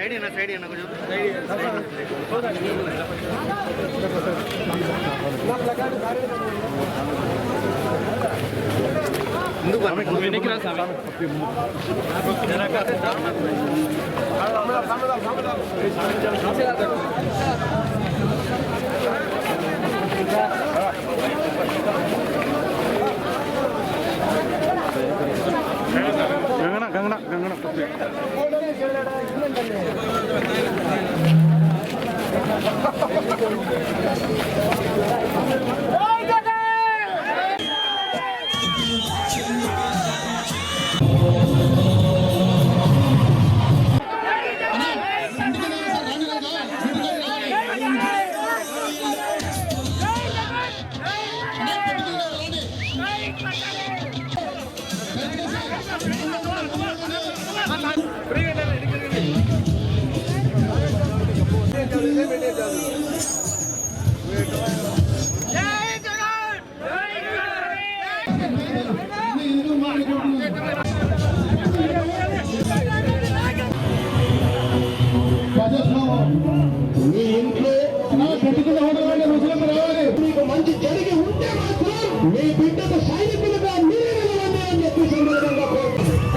Side என்ன side என்ன கொஞ்சம் நினைக்கிறேன் మీ ఇంట్లో నా ఉండగానే రావాలి మీకు మంచి జరిగి ఉంటే మాత్రం మీ బిడ్డకు సైనికులుగా మీరే నిలవండి అని చెప్పి సందర్భంగా కోరుతున్నాను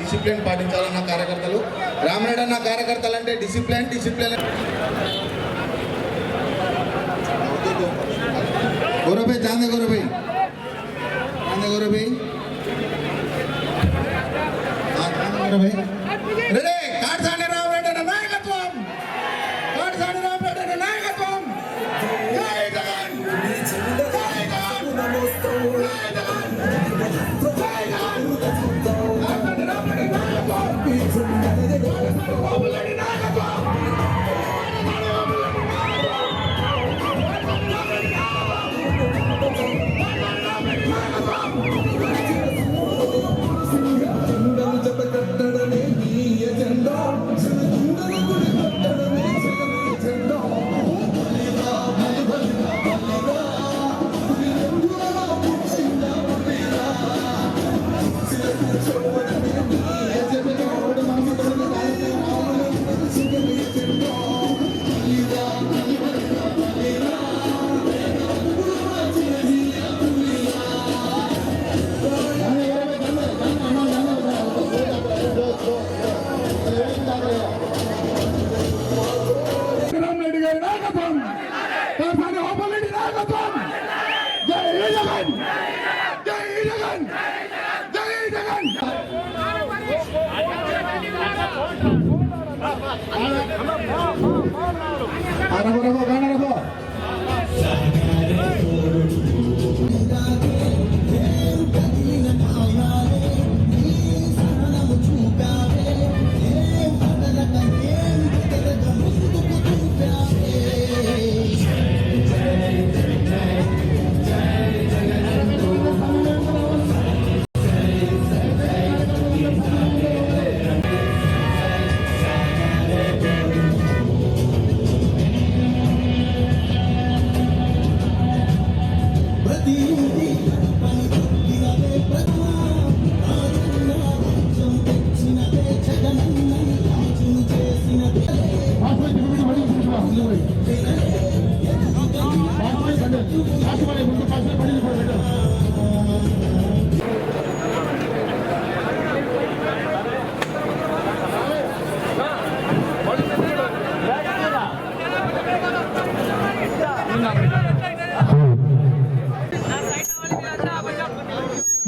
డిసిప్లిన్ పాటించాలన్న కార్యకర్తలు. రామనాయుడు అన్న కార్యకర్తలు అంటే డిసిప్లిన్ డిసిప్లిన్ গৌরবে চাঁদে গৌরবে।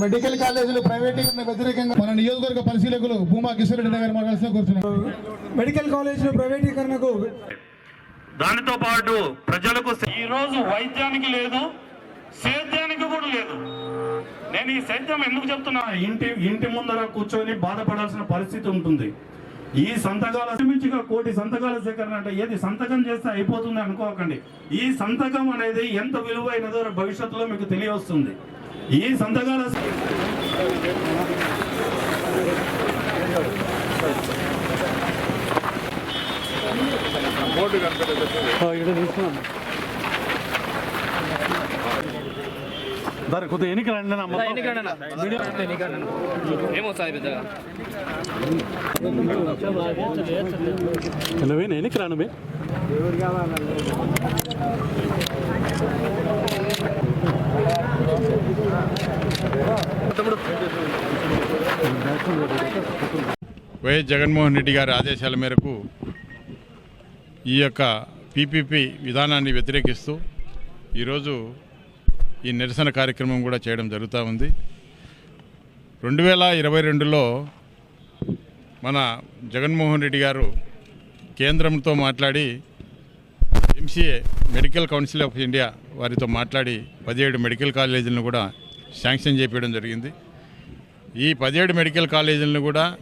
మెడికల్ కాలేజీలు ప్రైవేటీకరణ వ్యతిరేకంగా మన నియోజకవర్గ పరిశీలకులు భూమా కిషోర్ రెడ్డి గారు మాట్లాడుతూ కూర్చున్నారు. మెడికల్ కాలేజీలో ప్రైవేటీకరణకు దానితో పాటు ప్రజలకు ఈ రోజు వైద్యానికి లేదు లేదు. నేను ఈ సేద్యం ఎందుకు చెప్తున్నా? ఇంటి ఇంటి ముందర కూర్చొని బాధపడాల్సిన పరిస్థితి ఉంటుంది. ఈ సంతకాల మించిగా కోటి సంతకాల సేకరణ అంటే ఏది సంతకం చేస్తే అయిపోతుంది అనుకోకండి. ఈ సంతకం అనేది ఎంత విలువైనదో భవిష్యత్తులో మీకు తెలియవస్తుంది ఈ సంతకాల దాని కొద్దిగా ఎన్నిక రండి అన్న. మొత్తం. ఏమో సార్ పెద్దగా నువ్వే ఎన్నిక రాను వైఎస్ జగన్మోహన్ రెడ్డి గారి ఆదేశాల మేరకు ఈ యొక్క పీపీపీ విధానాన్ని వ్యతిరేకిస్తూ ఈరోజు ఈ నిరసన కార్యక్రమం కూడా చేయడం జరుగుతూ ఉంది. రెండు వేల ఇరవై రెండులో మన జగన్మోహన్ రెడ్డి గారు కేంద్రంతో మాట్లాడి MCA medical council of India వారితో మాట్లాడి పదిహేడు మెడికల్ కాలేజీలను కూడా శాంక్షన్ చేపించడం జరిగింది. ఈ పదిహేడు మెడికల్ కాలేజీలను కూడా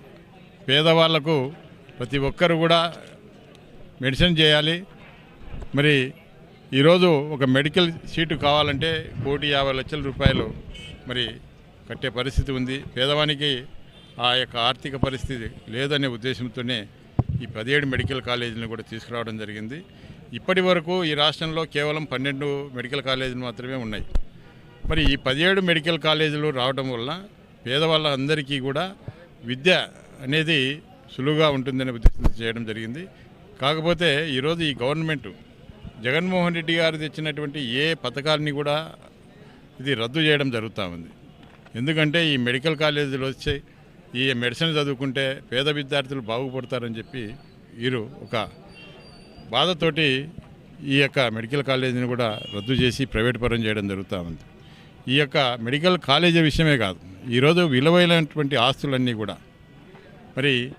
పేదవాళ్ళకు ప్రతి ఒక్కరు కూడా మెడిసిన్ చేయాలి. మరి ఈరోజు ఒక మెడికల్ సీటు కావాలంటే కోటి యాభై లక్షల రూపాయలు మరి కట్టే పరిస్థితి ఉంది. పేదవానికి ఆ యొక్క ఆర్థిక పరిస్థితి లేదనే ఉద్దేశంతోనే ఈ పదిహేడు మెడికల్ కాలేజీలను కూడా తీసుకురావడం జరిగింది. ఇప్పటి వరకు ఈ రాష్ట్రంలో కేవలం పన్నెండు మెడికల్ కాలేజీలు మాత్రమే ఉన్నాయి. మరి ఈ పదిహేడు మెడికల్ కాలేజీలు రావడం వల్ల పేదవాళ్ళందరికీ కూడా విద్య అనేది సులువుగా ఉంటుందనే ఉద్దేశం చేయడం జరిగింది. కాకపోతే ఈరోజు ఈ గవర్నమెంట్ జగన్మోహన్ రెడ్డి గారు తెచ్చినటువంటి ఏ పథకాలని కూడా ఇది రద్దు చేయడం జరుగుతూ ఉంది. ఎందుకంటే ఈ మెడికల్ కాలేజీలు వచ్చి ఈ మెడిసిన్ చదువుకుంటే పేద విద్యార్థులు బాగుపడతారని చెప్పి వీరు ఒక బాధతోటి ఈ యొక్క మెడికల్ కాలేజీని కూడా రద్దు చేసి ప్రైవేట్ పరం చేయడం జరుగుతూ ఉంది. ఈ యొక్క మెడికల్ కాలేజీ విషయమే కాదు. ఈరోజు విలువైనటువంటి ఆస్తులన్నీ కూడా. మరి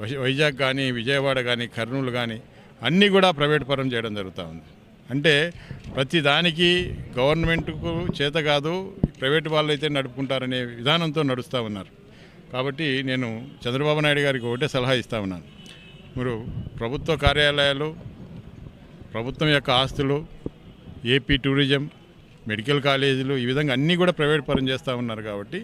వై- వైజాగ్ కానీ విజయవాడ కానీ కర్నూలు కానీ అన్నీ కూడా ప్రైవేట్ పరం చేయడం జరుగుతూ ఉంది. అంటే ప్రతి దానికి గవర్నమెంట్కు చేత కాదు ప్రైవేట్ వాళ్ళు అయితే నడుపుకుంటారనే విధానంతో నడుస్తూ ఉన్నారు. కాబట్టి నేను చంద్రబాబు నాయుడు గారికి ఒకటే సలహా ఇస్తా ఉన్నాను. మీరు ప్రభుత్వ కార్యాలయాలు ప్రభుత్వం యొక్క ఆస్తులు ఏపీ టూరిజం మెడికల్ కాలేజీలు ఈ విధంగా అన్నీ కూడా ప్రైవేట్ పరం చేస్తూ ఉన్నారు కాబట్టి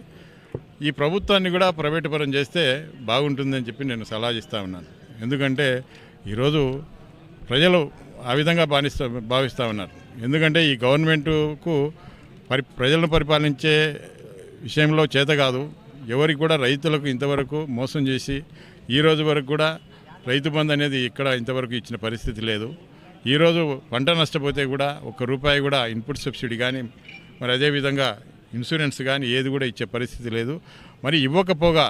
ఈ ప్రభుత్వాన్ని కూడా ప్రైవేట్ పరం చేస్తే బాగుంటుందని చెప్పి నేను సలహా ఇస్తా ఉన్నాను. ఎందుకంటే ఈరోజు ప్రజలు ఆ విధంగా భావిస్తూ భావిస్తూ ఉన్నారు. ఎందుకంటే ఈ గవర్నమెంటుకు పరి ప్రజలను పరిపాలించే విషయంలో చేత కాదు. ఎవరికి కూడా రైతులకు ఇంతవరకు మోసం చేసి ఈ రోజు వరకు కూడా రైతు బంధు అనేది ఇక్కడ ఇంతవరకు ఇచ్చిన పరిస్థితి లేదు. ఈరోజు పంట నష్టపోతే కూడా ఒక్క రూపాయి కూడా ఇన్పుట్ సబ్సిడీ కానీ మరి అదేవిధంగా ఇన్సూరెన్స్ కానీ ఏది కూడా ఇచ్చే పరిస్థితి లేదు. మరి ఇవ్వకపోగా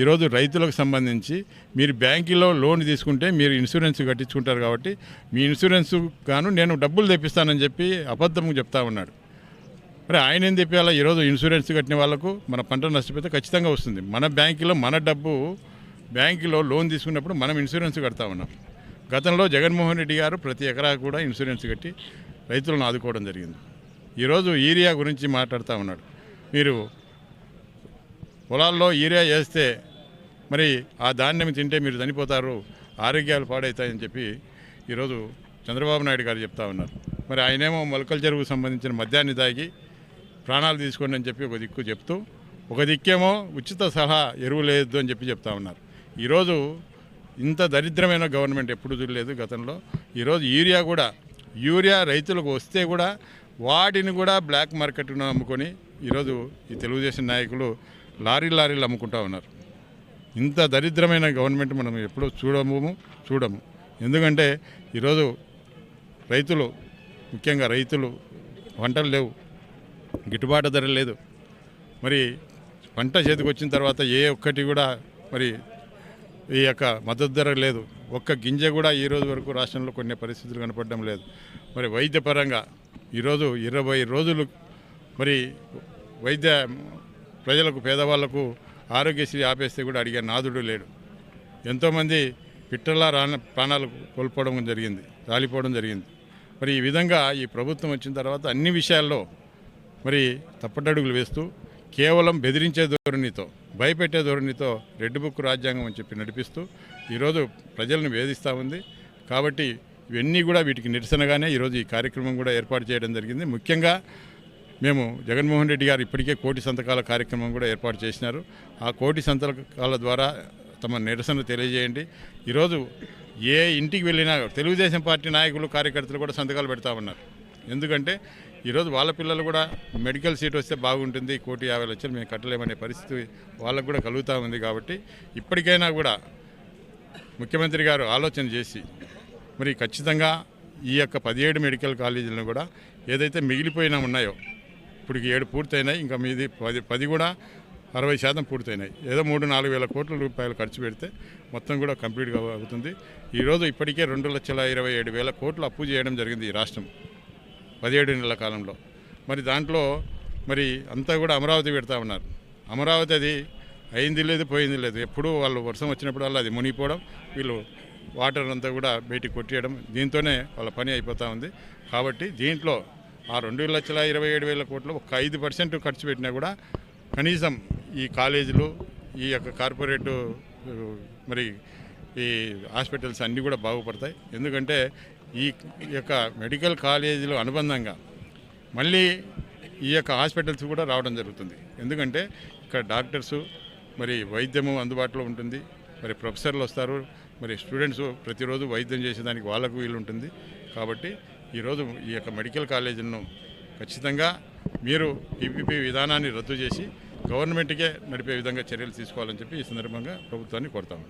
ఈరోజు రైతులకు సంబంధించి మీరు బ్యాంకులో లోన్ తీసుకుంటే మీరు ఇన్సూరెన్స్ కట్టించుకుంటారు కాబట్టి మీ ఇన్సూరెన్స్ గాను నేను డబ్బులు తెప్పిస్తానని చెప్పి అబద్ధం చెప్తా ఉన్నాడు మరి ఆయన ఏం తెప్పాలా ఈరోజు ఇన్సూరెన్స్ కట్టిన వాళ్ళకు మన పంట నష్టపోతే ఖచ్చితంగా వస్తుంది. మన బ్యాంకులో మన డబ్బు బ్యాంకులో లోన్ తీసుకున్నప్పుడు మనం ఇన్సూరెన్స్ కడతా ఉన్నాం. గతంలో జగన్మోహన్ రెడ్డి గారు ప్రతి ఎకరా కూడా ఇన్సూరెన్స్ కట్టి రైతులను ఆదుకోవడం జరిగింది. ఈరోజు ఈరియా గురించి మాట్లాడుతూ ఉన్నాడు. మీరు పొలాల్లో ఈరియా వేస్తే మరి ఆ ధాన్యం తింటే మీరు చనిపోతారు ఆరోగ్యాలు పాడవుతాయని చెప్పి ఈరోజు చంద్రబాబు నాయుడు గారు చెప్తా ఉన్నారు. మరి ఆయనేమో మొలకల చెరువుకు సంబంధించిన మద్యాన్ని తాగి ప్రాణాలు తీసుకోండి అని చెప్పి ఒక దిక్కు చెప్తూ ఒక దిక్కేమో ఉచిత సలహా ఎరువు లేదు అని చెప్పి చెప్తా ఉన్నారు. ఈరోజు ఇంత దరిద్రమైన గవర్నమెంట్ ఎప్పుడు చూడలేదు గతంలో. ఈరోజు యూరియా కూడా యూరియా రైతులకు వస్తే కూడా వాటిని కూడా బ్లాక్ మార్కెట్ను అమ్ముకొని ఈరోజు ఈ తెలుగుదేశం నాయకులు లారీ లారీలు అమ్ముకుంటా ఉన్నారు. ఇంత దరిద్రమైన గవర్నమెంట్ మనం ఎప్పుడూ చూడము చూడము. ఎందుకంటే ఈరోజు రైతులు ముఖ్యంగా రైతులు పంటలు లేవు గిట్టుబాటు ధర లేదు. మరి పంట చేతికి వచ్చిన తర్వాత ఏ ఒక్కటి కూడా మరి ఈ యొక్క మద్దతు ధర లేదు. ఒక్క గింజ కూడా ఈ రోజు వరకు రాష్ట్రంలో కొన్ని పరిస్థితులు కనపడడం లేదు. మరి వైద్యపరంగా ఈరోజు ఇరవై రోజులు మరి వైద్య ప్రజలకు పేదవాళ్ళకు ఆరోగ్యశ్రీ ఆపేస్తే కూడా అడిగే నాదుడు లేడు. ఎంతోమంది పిట్టలా రాన ప్రాణాలు కోల్పోవడం జరిగింది రాలిపోవడం జరిగింది. మరి ఈ విధంగా ఈ ప్రభుత్వం వచ్చిన తర్వాత అన్ని విషయాల్లో మరి తప్పటడుగులు వేస్తూ కేవలం బెదిరించే ధోరణితో భయపెట్టే ధోరణితో రెడ్ బుక్ రాజ్యాంగం అని చెప్పి నడిపిస్తూ ఈరోజు ప్రజలను వేధిస్తూ ఉంది. కాబట్టి ఇవన్నీ కూడా వీటికి నిరసనగానే ఈరోజు ఈ కార్యక్రమం కూడా ఏర్పాటు చేయడం జరిగింది. ముఖ్యంగా మేము జగన్మోహన్ రెడ్డి గారు ఇప్పటికే కోటి సంతకాల కార్యక్రమం కూడా ఏర్పాటు చేసినారు. ఆ కోటి సంతకాల ద్వారా తమ నిరసన తెలియజేయండి. ఈరోజు ఏ ఇంటికి వెళ్ళినా తెలుగుదేశం పార్టీ నాయకులు కార్యకర్తలు కూడా సంతకాలు పెడతా ఉన్నారు. ఎందుకంటే ఈరోజు వాళ్ళ పిల్లలు కూడా మెడికల్ సీట్ వస్తే బాగుంటుంది కోటి యాభై లక్షలు మేము కట్టలేమనే పరిస్థితి వాళ్ళకు కూడా కలుగుతూ ఉంది కాబట్టి ఇప్పటికైనా కూడా ముఖ్యమంత్రి గారు ఆలోచన చేసి మరి ఖచ్చితంగా ఈ యొక్క పదిహేడు మెడికల్ కాలేజీలను కూడా ఏదైతే మిగిలిపోయినా ఉన్నాయో ఇప్పుడు ఏడు పూర్తయినాయి ఇంకా మీది పది పది కూడా అరవై శాతం పూర్తయినాయి. ఏదో మూడు నాలుగు వేల కోట్ల రూపాయలు ఖర్చు పెడితే మొత్తం కూడా కంప్లీట్గా అవుతుంది. ఈరోజు ఇప్పటికే రెండు లక్షల ఇరవై ఏడు వేల కోట్లు అప్పు చేయడం జరిగింది ఈ రాష్ట్రం. పదిహేడు నెలల కాలంలో. మరి దాంట్లో మరి అంతా కూడా అమరావతి పెడతా ఉన్నారు. అమరావతి అది అయింది లేదు పోయింది లేదు. ఎప్పుడూ వాళ్ళు వర్షం వచ్చినప్పుడు వల్ల అది మునిగిపోవడం వీళ్ళు వాటర్ అంతా కూడా బయటికి కొట్టేయడం దీంతోనే వాళ్ళ పని అయిపోతూ ఉంది. కాబట్టి దీంట్లో ఆ రెండు లక్షల ఇరవై ఏడు వేల కోట్లు ఒక ఐదు పర్సెంట్ ఖర్చు పెట్టినా కూడా కనీసం ఈ కాలేజీలు ఈ యొక్క కార్పొరేటు మరి ఈ హాస్పిటల్స్ అన్నీ కూడా బాగుపడతాయి. ఎందుకంటే ఈ యొక్క మెడికల్ కాలేజీలు అనుబంధంగా మళ్ళీ ఈ యొక్క హాస్పిటల్స్ కూడా రావడం జరుగుతుంది. ఎందుకంటే ఇక్కడ డాక్టర్సు మరి వైద్యము అందుబాటులో ఉంటుంది. మరి ప్రొఫెసర్లు వస్తారు. మరి స్టూడెంట్స్ ప్రతిరోజు వైద్యం చేసేదానికి వాళ్ళకు వీలు ఉంటుంది కాబట్టి ఈరోజు ఈ యొక్క మెడికల్ కాలేజీలను ఖచ్చితంగా మీరు పీపీపీ విధానాన్ని రద్దు చేసి గవర్నమెంట్కే నడిపే విధంగా చర్యలు తీసుకోవాలని చెప్పి ఈ సందర్భంగా ప్రభుత్వాన్ని కోరుతాము